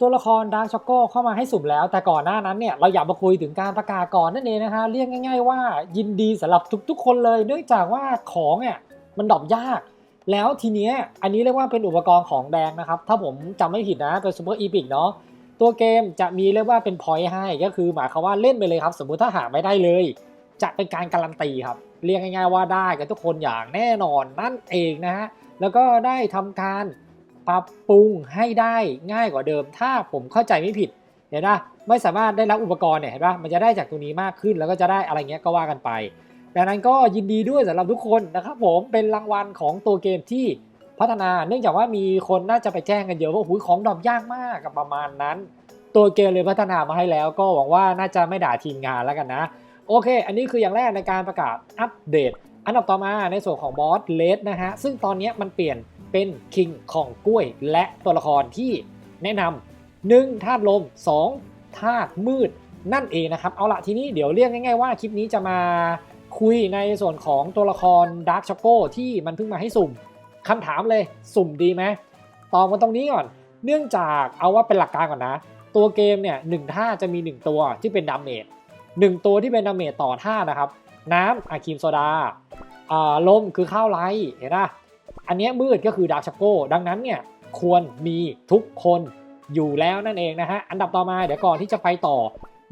ตัวละครดาร์ช็อกโกเข้ามาให้สุ่มแล้ว แต่ก่อนหน้านั้นเนี่ยเราอยากมาคุยถึงการประกาศก่อนนั่นเองนะคะเรียกง่าย ๆ ว่ายินดีสำหรับทุก ๆ คนเลย เนื่องจากว่าของเนี่ยมันดรอปยาก แล้วทีเนี้ยอันนี้เรียกว่าเป็นอุปกรณ์ของแดงนะครับ ถ้าผมจำไม่ผิดนะเป็นซูเปอร์อีพิกเนาะตัวเกมจะมีเรียกว่าเป็นพอยต์ให้ก็คือหมายความว่าเล่นไปเลยครับ สมมุติถ้าหาไม่ได้เลย จะเป็นการการันตีครับ เรียกง่าย ๆ ว่าได้กันทุกคนอย่างแน่นอนนั่นเองนะฮะแล้วก็ได้ทำการ ปรับปรุงให้ได้ง่ายกว่าเดิม ถ้าผมเข้าใจไม่ผิดเห็นปะไม่สามารถได้รับอุปกรณ์เนี่ยเห็นปะมันจะได้จากตรงนี้มากขึ้นแล้วก็จะได้อะไรเงี้ยก็ว่ากันไปดังนั้นก็ยินดีด้วยสำหรับทุกคนนะครับผมเป็นรางวัลของตัวเกมที่พัฒนา เนื่องจากว่ามีคนน่าจะไปแจ้งกันเยอะว่าหุยของดรอปยากมากกับประมาณนั้น ตัวเกมเลยพัฒนามาให้แล้ว ก็หวังว่าน่าจะไม่ด่าทีมงานแล้วกันนะ โอเค อันนี้คืออย่างแรกในการประกาศอัปเดต อันดับต่อมาในส่วนของบอสเลสนะฮะ ซึ่งตอนนี้มันเปลี่ยนเป็นคิงของกล้วย และตัวละครที่แนะนำหนึ่งธาตุลม 2ธาตุมืดนั่นเองนะครับ เอาละทีนี้เดี๋ยวเรียกง่ายๆว่าคลิปนี้จะมาคุยในส่วนของตัวละครดาร์ c ช็อกโกที่มันเพิ่งมาให้สุ่มคำถามเลยสุ่มดีไหมตอบมาตรงนี้ก่อน เนื่องจากเอาว่าเป็นหลักการก่อนนะ ตัวเกมเนี่ยหนึ่งท่าจะมี 1 ตัวที่เป็นดาเมจหนึ่งตัวที่เป็นดาเมจต่อท่านะครับ น้ำอะครีมโซดาอ่าลมคือข้าวไรเห็นปะอันนี้มืดก็คือดาร์ c ช็อกโกดังนั้นเนี่ยควรมีทุกคนอยู่แล้วนั่นเองนะฮะ อันดับต่อมาเดี๋ยวก่อนที่จะไปต่อ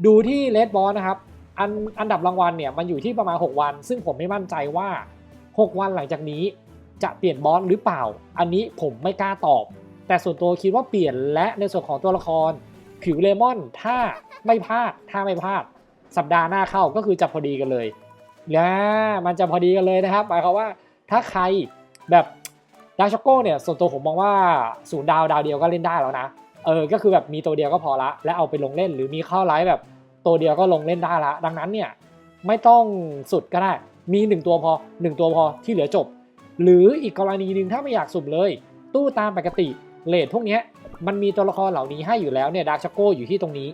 ดูที่เลดบอสนะครับ อันอันดับรางวัลเนี่ยมันอยู่ที่ประมาณ 6 วัน ซึ่งผมไม่มั่นใจว่า 6 วันหลังจากนี้จะเปลี่ยนบอสหรือเปล่า อันนี้ผมไม่กล้าตอบ แต่ส่วนตัวคิดว่าเปลี่ยนและในส่วนของตัวละคร ผิวเลมอนถ้าไม่พลาดถ้าไม่พลาด สัปดาห์หน้าเข้าก็คือจะพอดีกันเลย นะมันจะพอดีกันเลยนะครับหมายความว่าถ้าใครแบบดาร์ช็อกโกเนี่ยส่วนตัวผมมองว่าศูนย์ดาวดาวเดียวก็เล่นได้แล้วนะเออก็คือแบบมีตัวเดียวก็พอละ แล้วเอาไปลงเล่นหรือมีเข้าไลฟ์แบบตัวเดียวก็ลงเล่นได้ละ ดังนั้นเนี่ยไม่ต้องสุดก็ได้ มี 1 ตัวพอ 1 ตัวพอที่เหลือจบ หรืออีกกรณีหนึ่งถ้าไม่อยากสุ่มเลย ตู้ตามปกติเลทพวกเนี้ยมันมีตัวละครเหล่านี้ให้อยู่แล้วเนี่ยดาร์ชโกอยู่ที่ตรงนี้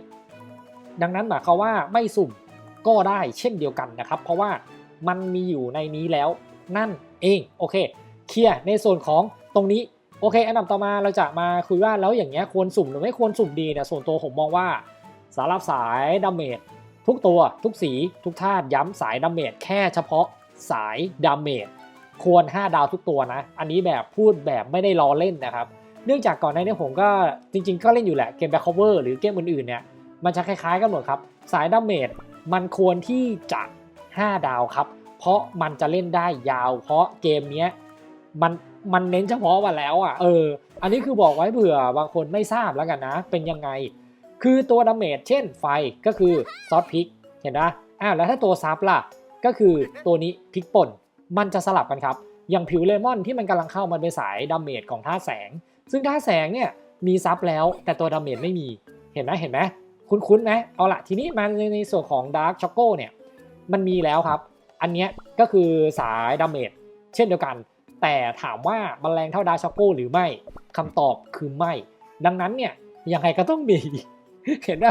ดังนั้นหมายความว่าไม่สุ่ม ก็ได้เช่นเดียวกันนะครับ เพราะว่ามันมีอยู่ในนี้แล้วนั่นเองโอเคเคลียร์ในส่วนของตรงนี้โอเค อันดับต่อมาเราจะมาคุยว่าแล้วอย่างเงี้ยควรสุ่มหรือไม่ควรสุ่มดีเนี่ยส่วนตัวผมมองว่าสำหรับสายดาเมจทุกตัวทุกสีทุกธาตุย้ำสายดาเมจแค่เฉพาะสายดาเมจควร 5 ดาวทุกตัวนะ อันนี้แบบพูดแบบไม่ได้ล้อเล่นนะครับ เนื่องจากก่อนหน้านี้ผมก็จริง ๆ ก็เล่นอยู่แหละเกมแบ็คคอเวอร์หรือเกมอื่นๆเนี่ยมันจะคล้ายๆกันหมดครับ สายดาเมจ มันควรที่จะ 5 ดาวครับ เพราะมันจะเล่นได้ยาว เพราะเกมนี้มันมันเน้นเฉพาะมาแล้วอะเออ อันนี้คือบอกไว้เผื่อบางคนไม่ทราบแล้วกันนะ เป็นยังไง คือตัวดาเมจเช่นไฟก็คือซอสพริก เห็นไหมอ้าวแล้วถ้าตัวซับล่ะ ก็คือตัวนี้พริกป่น มันจะสลับกันครับ อย่างผิวเลมอนที่มันกำลังเข้ามันเป็นสายดาเมจของท่าแสง ซึ่งท่าแสงเนี่ยมีซับแล้วแต่ตัวดาเมจไม่มี เห็นไหมเห็นไหม คุ้นๆไหมเอาละทีนี้มาในในส่วนของดาร์ c ช็อกโกเนี่ยมันมีแล้วครับ อันนี้ก็คือสายดาเมจเช่นเดียวกัน แต่ถามว่ามันแรงเท่าดาร์ช็อกโกหรือไม่คำตอบคือไม่ ดังนั้นเนี่ยยังไงก็ต้องมี เห็นไหม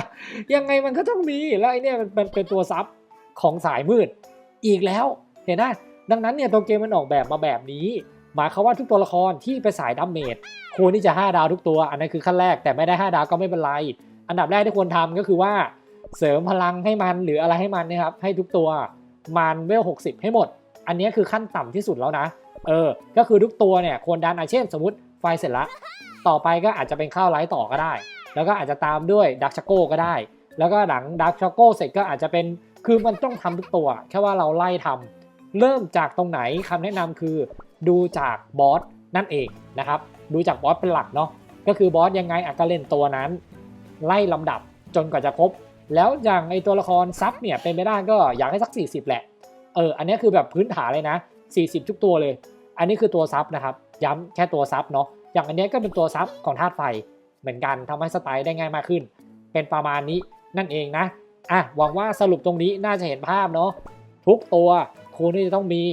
ยังไงมันก็ต้องมี แล้วไอเนี่ยมันเป็นตัวซับของสายมืดอีกแล้วเห็นไหมดังนั้นเนี่ยตัวเกมมันออกแบบมาแบบนี้ หมายความว่าทุกตัวละครที่ไปสายดาเมจควรที่จะ 5 ดาวทุกตัว อันนั้นคือขั้นแรกแต่ไม่ได้ 5 ดาวก็ไม่เป็นไร อันดับแรกที่ควรทำก็คือว่าเสริมพลังให้มันหรืออะไรให้มันนะครับให้ทุกตัวมันเวล 60 ให้หมด อันนี้คือขั้นต่ำที่สุดแล้วนะ เออ ก็คือทุกตัวเนี่ยควรดันอาเช่นสมมติไฟเสร็จละ ต่อไปก็อาจจะเป็นข้าวไลท์ต่อก็ได้ แล้วก็อาจจะตามด้วยดักชักโก้ก็ได้ แล้วก็หลังดักชักโก้เสร็จก็อาจจะเป็น คือมันต้องทำทุกตัว แค่ว่าเราไล่ทำเริ่มจากตรงไหนคำแนะนำคือ ดูจากบอสนั่นเองนะครับ ดูจากบอสเป็นหลักเนาะ ก็คือบอสยังไงอาจจะเล่นตัวนั้น ไล่ลำดับจนกว่าจะครบ แล้วอย่างไอตัวละครซับเนี่ยเป็นไปได้ก็อยากให้สัก 40 แหละ เออ อันนี้คือแบบพื้นฐานเลยนะ 40 ทุกตัวเลย อันนี้คือตัวซับนะครับ ย้ำแค่ตัวซับเนาะ อย่างอันนี้ก็เป็นตัวซับของธาตุไฟเหมือนกันทำให้สไตล์ได้ง่ายมากขึ้น เป็นประมาณนี้นั่นเองนะ อะ หวังว่าสรุปตรงนี้น่าจะเห็นภาพเนาะ ทุกตัวควรที่จะต้องมี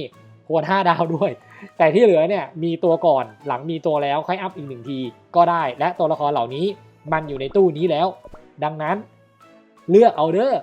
ควร5ดาวด้วย แต่ที่เหลือเนี่ยมีตัวก่อนหลังมีตัวแล้วค่อยอัพอีกหนึ่งทีก็ได้ และตัวละครเหล่านี้ มันอยู่ในตู้นี้แล้ว ดังนั้นเลือกเอาเด้อ